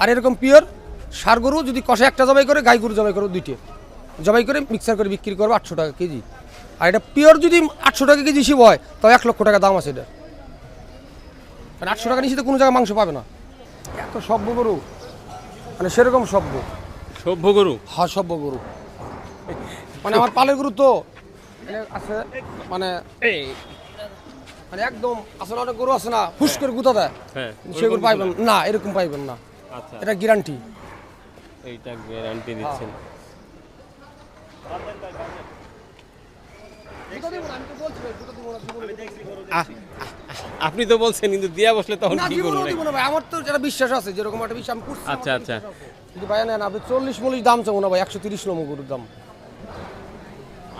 আর এরকম পিওর সার গরু যদি কষে একটা জবাই করে গাই গরু জবাই করো দুইটে। জবাই করে মিক্সার করে বিক্রি করব আটশো টাকা কেজি। আর এটা পিওর যদি আটশো টাকা কেজি শিব হয় তাও এক লক্ষ টাকা দাম আছে এটা। মানে আটশো টাকা নিচে তো কোনো জায়গায় মাংস পাবে না। এত সভ্য গরু। মানে সেরকম সভ্য। সভ্য গরু? হা সভ্য গরু। মানে আমার পালের গরু তো। মানে আছে মানে মানে একদম আসলে অনেক গরু আছে না হুস করে গুতা দেয়। হ্যাঁ সেগুলো পাইবেন না এরকম পাইবেন না। আচ্ছা। এটা গ্যারান্টি এইটা গ্যারান্টি দিচ্ছেন। আপনি তো বলছেন কিন্তু দিয়া বসলে তখন কি না ভাই আমার তো যেটা বিশ্বাস আছে যেরকম একটা বিশ্বাস আমি করছি আচ্ছা আচ্ছা। যদি ভাই নেন আপনি চল্লিশ মলিশ দাম চাবো না ভাই একশো তিরিশ নম্বর গরুর দাম।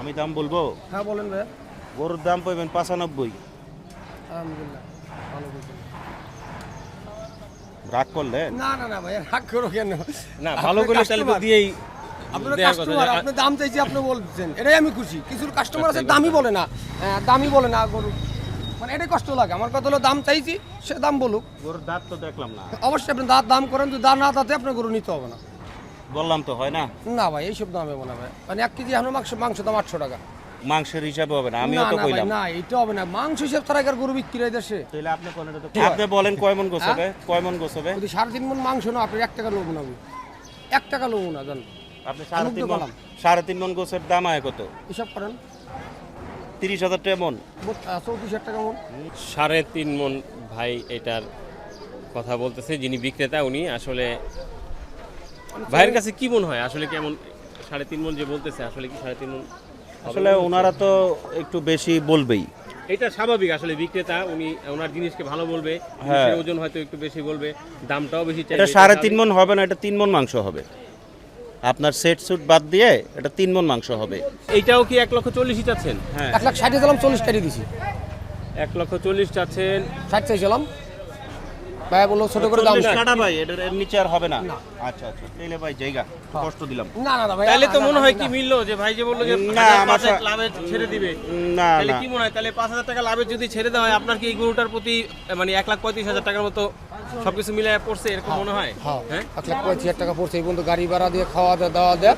আমি দাম বলব? হ্যাঁ বলেন ভাই গরুর দাম পাইবেন পঁচানব্বই। আলহামদুলিল্লাহ ভালো বলছেন। রাগ করলেন না না না ভাই রাগ করো কেন? না ভালো করে তাহলে তো দিয়েই আপনার কাস্টমার আপনি দাম চাইছি আপনি বলছেন এটাই আমি খুশি। কিছু কাস্টমার আছে দামই বলে না। হ্যাঁ, দামই বলে না গরু। মানে এটাই কষ্ট লাগে। আমার কথা হলো দাম চাইছি সে দাম বলুক। গরুর দাঁত তো দেখলাম না। অবশ্যই আপনি দাঁত দাম করেন যদি দাম না তাতে আপনার গরু নিতে হবে না। বললাম তো হয় না? না ভাই এইসব দামে মনে হয় মানে এক কেজি এখন মাংস মাংস দাম আটশো টাকা। মাংসের হিসাবে হবে না আমিও তো কইলাম। না এটা হবে না। মাংস হিসেব তারা একার গরু বিক্রি হয় দেশে। তাহলে আপনি কোন আপনি বলেন কয় মন গোছাবে কয় মন গোছাবে যদি সাড়ে তিন মন মাংস না আপনি এক টাকা লোবো না ভাই। এক টাকা লোবো না জান। আপনি সাড়ে আমি তো তিন মন বললাম। সাড়ে তিন মন গোছের দাম আয় কত? হিসাব করেন। তিরিশ হাজার টাকা মন। চৌত্রিশ হাজার টাকা মন। সাড়ে তিন মন ভাই এটার কথা বলতেছে যিনি বিক্রেতা উনি আসলে ভাইয়ের কাছে কি মন হয়? আসলে কেমন সাড়ে তিন মন যে বলতেছে আসলে কি সাড়ে তিন মন? আসলে ওনারা তো একটু বেশি বলবেই। এটা স্বাভাবিক আসলে বিক্রেতা উনি ওনার জিনিসকে ভালো বলবে হ্যাঁ। ওজন হয়তো একটু বেশি বলবে দামটাও বেশি চাইবে এটা সাড়ে তিন মন হবে না এটা তিন মন মাংস হবে। আপনার সেট সুট বাদ দিয়ে এটা তিন মন মাংস হবে। এইটাও কি এক লক্ষ চল্লিশই চাচ্ছেন? হ্যাঁ। এক লাখ ষাট দিলাম চল্লিশ কেটে দিছি। এক লক্ষ চল্লিশ চাচ্ছেন। ষাট চাইছিলাম। ভাই বলল ছোট করে দাম কাটা ভাই এটার এর নিচে আর হবে না। আচ্ছা আচ্ছা। তাইলে ভাই জায়গা কষ্ট দিলাম। না না ভাই তাহলে তো মনে হয় কি মিললো যে ভাই যে বলল যে না, আমার লাভে ছেড়ে দিবে? না তাহলে কি মনে হয়? তাহলে পাঁচ হাজার টাকা লাভের যদি ছেড়ে দেওয়া হয় আপনার কি এই গরুটার প্রতি মানে এক লাখ পঁয়ত্রিশ হাজার টাকার মতো সবকিছু মিলে পড়ছে এরকম মনে হয়? হ্যাঁ হ্যাঁ। এক লাখ পঁয়ত্রিশ হাজার টাকা পড়ছে এই পর্যন্ত গাড়ি ভাড়া দিয়ে খাওয়া দাওয়া দাওয়া দেয়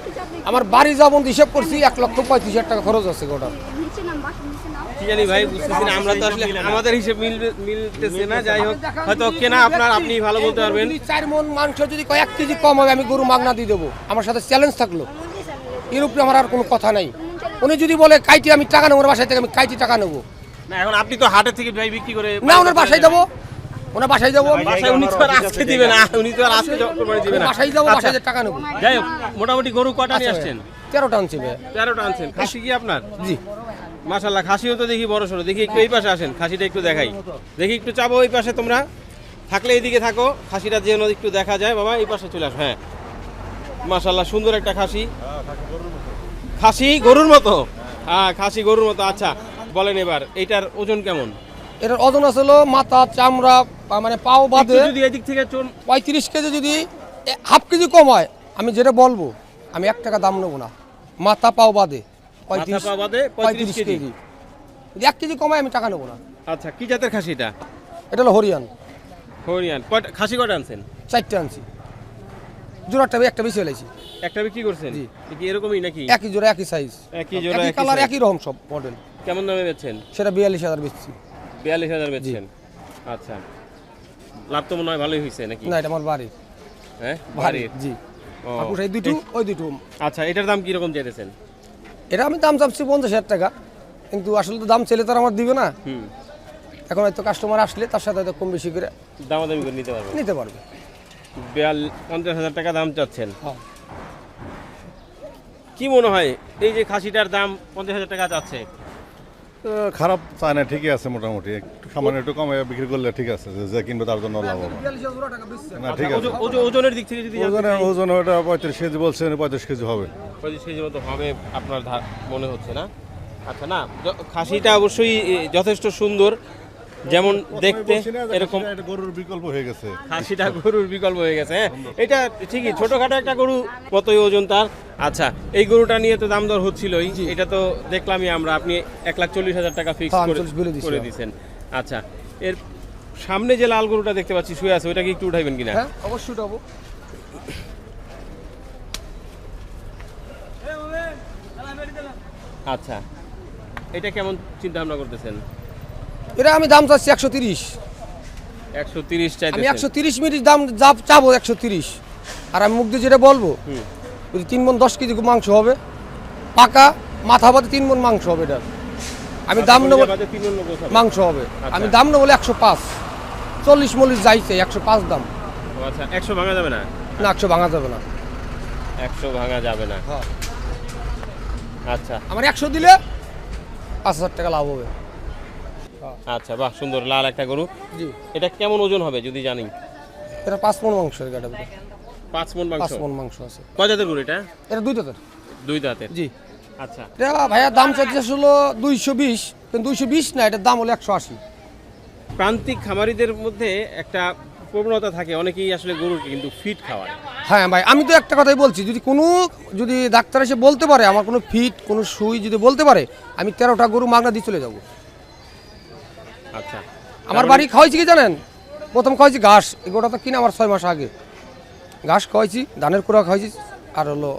আমার বাড়ি যাব হিসাব করছি এক লক্ষ পঁয়ত্রিশ হাজার টাকা খরচ আছে গোটা। নিচে নাম বাস নিচে নাম কি জানি ভাই বুঝতেছি না আমরা তো আসলে আমাদের হিসেব মিলবে মিলতেছে না যাই হোক। হয়তো কেনা আপনার আপনি ভালো বলতে পারবেন। যদি চার মন মাংস যদি কয়েক কেজি কম হবে আমি গরু মাগনা দিয়ে দেবো। আমার সাথে চ্যালেঞ্জ থাকল। এর উপরে আমার আর কোনো কথা নাই। উনি যদি বলে কাইটি আমি টাকা নেব ওর বাসায় থেকে আমি কাইটি টাকা নেব। না এখন আপনি তো হাটের থেকে ভাই বিক্রি করে না ওনার বাসায় যাব। ওনার বাসায় যাব। বাসায় উনি তো আর আজকে দিবে না উনি তো আর আজকে কোরবানি দিবে না। বাসায় যাব আচ্ছা, বাসায় টাকা নেব। যাই হোক মোটামুটি গরু কটা নিয়ে আচ্ছা, আসছেন? তেরোটা আনছি তেরোটা আনছেন। খাসি কি আপনার? জি। মাশাল্লাহ খাসিও তো দেখি বড় সড়ো। দেখি একটু এই পাশে আসেন খাসিটা একটু দেখাই। দেখি একটু চাবো ওই পাশে তোমরা। থাকলে এইদিকে থাকো খাসিটা যেন একটু দেখা যায়। বাবা এই পাশে চলে আস হ্যাঁ। মাশাল্লাহ সুন্দর একটা খাসি। খাসি গরুর মতো। হ্যাঁ খাসি গরুর মতো আচ্ছা। বলেন এবার এইটার ওজন কেমন? এটার ওজন আছে হলো মাথা চামড়া মানে পাও বাদে যদি এদিক থেকে পঁয়ত্রিশ কেজি যদি হাফ কেজি কম হয় আমি যেটা বলব আমি এক টাকা দাম নেব না। মাথা পাও বাদে পঁয়ত্রিশ পা বাদে 35 পঁয়ত্রিশ কেজি। যদি এক কেজি কমায় আমি টাকা নেব না। আচ্ছা কি জাতের খাসিটা এটা? হলো হরিয়ান। হরিয়ান। খাসি কটা আনছেন? চারটে আনছি। জোড়াটা একটা বেশি ফেলেছি একটা বিক্রি করছেন? জি। কি এরকমই নাকি? একই জোড়া একই সাইজ একই জোড়া, একই একই কালার একই রকম সব মডেল কেমন দামে বেচছেন? সেটা বিয়াল্লিশ হাজার বেচছি। বিয়াল্লিশ হাজার বেচছেন? আচ্ছা। লাভ তো মনে হয় ভালোই হয়েছে নাকি? না এটা আমার বাড়ি হ্যাঁ? বাড়ি বাড়ির? জি। ও। আপুস এই দুটো ওই দুটো আচ্ছা এটার দাম কীরকম চাইতেছেন? এটা আমি দাম চাচ্ছি পঞ্চাশ হাজার টাকা। কিন্তু আসলে তো দাম ছেলে তো আমার দিবে না। হুম। এখন হয়তো কাস্টমার আসলে তার সাথে হয়তো কম বেশি করে দামাদামি করে নিতে পারবেন নিতে পারবে। বিয়াল পঞ্চাশ হাজার টাকা দাম চাচ্ছেন। হ্যাঁ কি মনে হয় এই যে খাসিটার দাম পঞ্চাশ হাজার টাকা চাচ্ছে খারাপ চায় না ঠিকই আছে মোটামুটি। একটু সামান্য একটু কমে বিক্রি করলে ঠিক আছে যে কিনবে তার জন্য লাভ হবে। না ঠিক আছে। ওজন- ওজন- ওজনের দিক থেকে যদি ওজন ওজনে ওজন ওটা পঁয়ত্রিশ কেজি বলছেন পঁয়ত্রিশ কেজি হবে। পঁয়ত্রিশ কেজি মতো হবে আপনার মনে হচ্ছে না? আচ্ছা না খাসিটা অবশ্যই যথেষ্ট সুন্দর। যেমন দেখতে এরকম গরুর বিকল্প হয়ে গেছে। খাসিটা গরুর বিকল্প হয়ে গেছে হ্যাঁ? এটা ঠিকই ছোটখাটো একটা গরু কতই ওজন তার। আচ্ছা এই গরুটা নিয়ে তো দাম দর হচ্ছিলই। এটা তো দেখলামই আমরা আপনি এক লাখ চল্লিশ হাজার টাকা ফিক্স হ্যাঁ, করে দিয়েছেন আচ্ছা এর সামনে যে লাল গরুটা দেখতে পাচ্ছি শুয়ে আছে ওইটা কি একটু উঠাইবেন কিনা? হ্যাঁ অবশ্যই উঠাবো। আচ্ছা এটা কেমন চিন্তা ভাবনা করতেছেন? এটা আমি দাম চাচ্ছি একশো তিরিশ। একশো তিরিশ আমি একশো তিরিশ মিনিট দাম চাবো একশো তিরিশ। আর আমি মুখ দিয়ে যেটা বলব তিন মন দশ কেজি মাংস হবে। পাকা মাথা বাদে তিন মন মাংস হবে এটা। আমি দাম নেব। মাংস হবে। আচ্ছা। আমি দাম নেব একশো পাঁচ। চল্লিশ মল্লিশ যাইছে একশো পাঁচ দাম। আচ্ছা একশো ভাঙা যাবে না? না একশো ভাঙা যাবে না। একশো ভাঙা যাবে না। হ্যাঁ। আচ্ছা। আমার একশো দিলে পাঁচ হাজার টাকা লাভ হবে। আচ্ছা বাহ সুন্দর লাল একটা গরু। জি। এটা কেমন ওজন হবে যদি জানি? এটা পাঁচ মন মাংস ভিতরে। পাঁচ মন মাংস? পাঁচ মন মাংস আছে। কয় জাতের গরু এটা? এটা দুই দাঁতের দুই দাঁতের জি। আচ্ছা। এটা ভাইয়া দাম চাইছে হলো দুইশো বিশ কিন্তু দুইশো বিশ না এটার দাম হলো একশো আশি। প্রান্তিক খামারিদের মধ্যে একটা প্রবণতা থাকে অনেকেই আসলে গরুকে কিন্তু ফিট খাওয়ায়। হ্যাঁ ভাই আমি তো একটা কথাই বলছি যদি কোনো যদি ডাক্তার এসে বলতে পারে আমার কোনো ফিট কোনো সুই যদি বলতে পারে আমি তেরোটা গরু মাগনা দিয়ে চলে যাব। আচ্ছা। আমার বাড়ি খাওয়াইছি কি জানেন? প্রথম খাওয়াইছি ঘাস গোটা তো কিনে আমার ছয় মাস আগে। ঘাস খাওয়াইছি ধানের কুড়া খাওয়াইছি আর হলো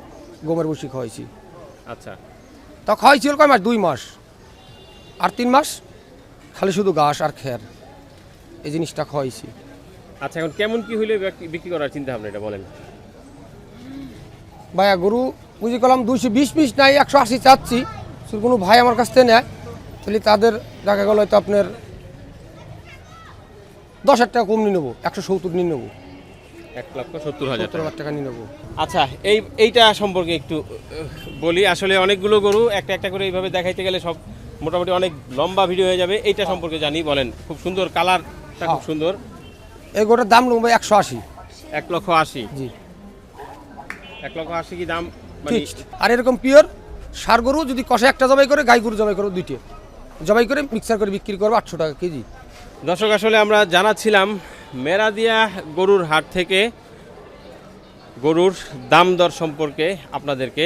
গমের বসি খাওয়াইছি আচ্ছা। তা খাওয়াইছি হলো কয় মাস? দুই মাস। আর তিন মাস খালি শুধু ঘাস আর খের। এই জিনিসটা খাওয়াইছি আচ্ছা এখন কেমন কি হইলে বিক্রি- করার চিন্তা ভাবনা এটা বলেন? ভাইয়া গরু বুঝি করলাম দুইশো বিশ পিস নাই একশো আশি চাচ্ছি। কোনো ভাই আমার কাছ থেকে নেয় তাহলে তাদের দেখা গেল হয়তো আপনার দশ হাজার টাকা কম নিয়ে নেব একশো সত্তর নিয়ে নেব। এক লক্ষ সত্তর হাজার সত্তর হাজার টাকা। নিয়ে নেব। আচ্ছা এই এইটা সম্পর্কে একটু বলি। আসলে অনেকগুলো গরু একটা একটা করে এইভাবে দেখাইতে গেলে সব মোটামুটি অনেক লম্বা ভিডিও হয়ে যাবে। এইটা সম্পর্কে জানি বলেন। খুব সুন্দর কালারটা খুব হ্যাঁ। সুন্দর। এই গোটার দাম নেব একশো আশি। এক লক্ষ আশি। জি। এক লক্ষ আশি কি দাম? মানে আর এরকম পিওর সার গরু যদি কষে একটা জবাই করে গাই গরু জবাই করো দুইটে। জবাই করে মিক্সার করে বিক্রি করব আটশো টাকা কেজি। দর্শক আসলে আমরা জানাচ্ছিলাম মেরাদিয়া গরুর হাট থেকে গরুর দাম দর সম্পর্কে আপনাদেরকে